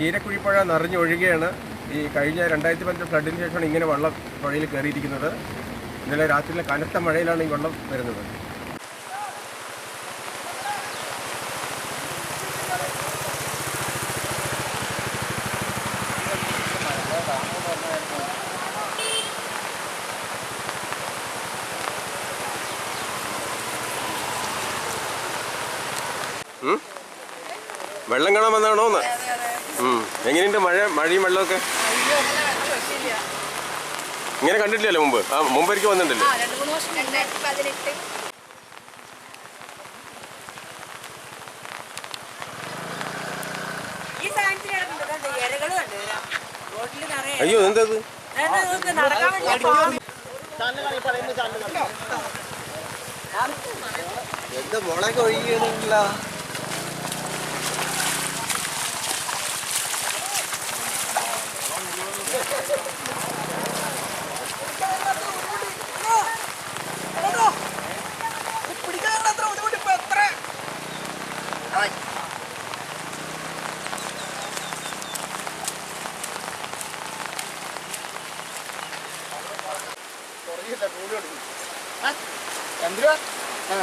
ചീരക്കുഴിപ്പുഴ നിറഞ്ഞൊഴുകയാണ് ഈ കഴിഞ്ഞ രണ്ടായിരത്തി പതിനെട്ട് ഫ്ലഡിന് ശേഷമാണ് ഇങ്ങനെ വെള്ളം പുഴയിൽ കയറിയിരിക്കുന്നത് ഇന്നലെ രാത്രിയിലെ കനത്ത മഴയിലാണ് ഈ വെള്ളം വരുന്നത് ഉം? വെള്ളം കാണാൻ വന്നാണോ എന്ന്? എങ്ങനെയുണ്ട് മഴ മഴയും വെള്ളമൊക്കെ? ഇങ്ങനെ കണ്ടിട്ടില്ലല്ലോ മുമ്പ്. ആ മുമ്പ് എനിക്ക് വന്നിട്ടില്ലേ എന്തത് എന്റെ വർഷം രണ്ടായിരത്തി എന്തിനാ ആ.